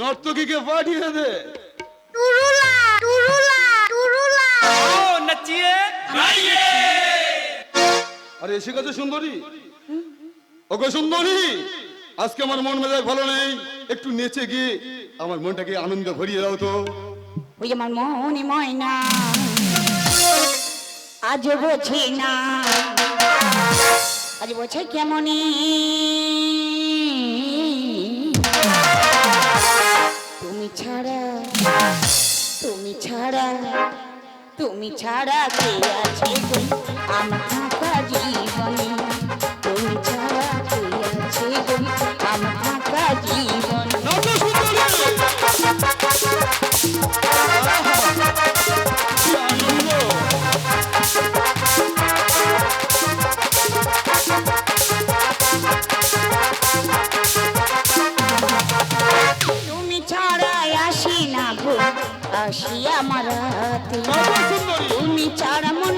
নর্তকীকে পাঠিয়ে দে। টুরুলা টুরুলা টুরুলা। ও নাচিয়ে। আরে এসে গেছে সুন্দরী। ওকে সুন্দরী আজকে আমার মন মেজাজ ভালো নেই। একটু নেচে গিয়ে আমার মনটাকে আনন্দ ভরিয়ে দাও তো। ওই আমার মনে ময়না আজ বোঝে না। আজ বোঝে কেমনে ছাড়া তুমি ছাড়া কে আছে গো? আমার আসি আমার হাতে। তুমি ছাড়া মন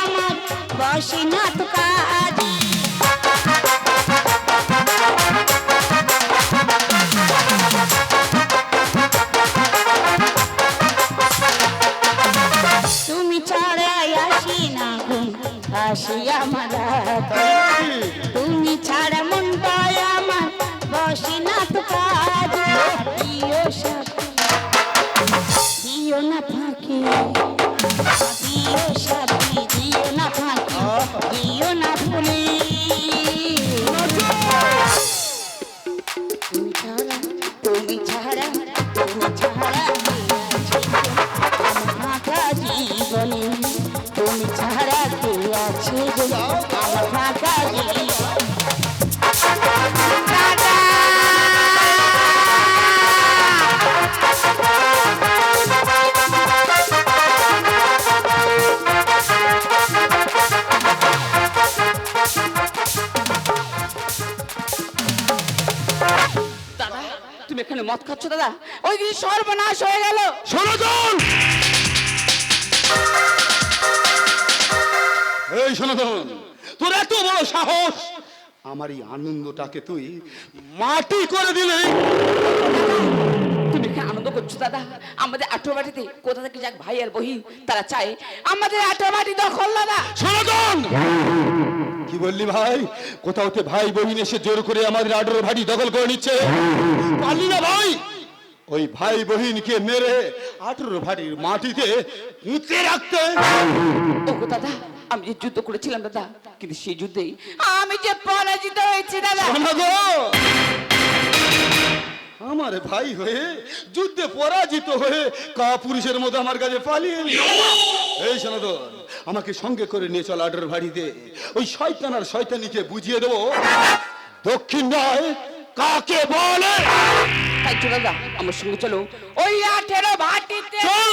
আমার বসে না তো কাজে। তুমি ছাড়া আসি না গো আসি আমার তুমি ছাড়া মন আমার বসে না তো দিও না ও সাথী তুমি এখানে মদ খাচ্ছ দাদা? ওই দিন সর্বনাশ হয়ে গেল। সনাতন! এই সনাতন তোর এত বড় সাহস? আমার এই আনন্দটাকে তুই মাটি করে দিলে। তুমি কি আনন্দ করছ দাদা? আমাদের আঠো বাড়িতে কোথা থেকে যাক ভাই আর বহি তারা চায়। আমাদের আঠো বাড়ি দখল দাদা। সনাতন! কি বললি ভাই? কোথাওতে ভাই বহিন এসে জোর করে আমাদের আডর ভাড়ি দখল করে নিচ্ছে। পারলি না ভাই? ওই ভাই বহিনকে মেরে আঠেরো ভাড়ির মাটিতে পুঁতে রাখতে। ওগো দাদা আমি যে যুদ্ধ করেছিলাম দাদা কিন্তু সেই যুদ্ধেই আমি যে পরাজিত হয়েছি দাদা। শোনা গো। আমার ভাই হয়ে যুদ্ধে পরাজিত হয়ে কা পুরুষের মতো আমার কাছে পালিয়ে। এই সনাতন আমাকে সঙ্গে করে নিয়ে চল আডর বাড়িতে। ওই শয়তান আর শয়তানিকে বুঝিয়ে দেবো দক্ষিণ নয় কাকে বলে? তাই চলো আমার সঙ্গে চলো। ওই আঠেরো ভাটিতে চল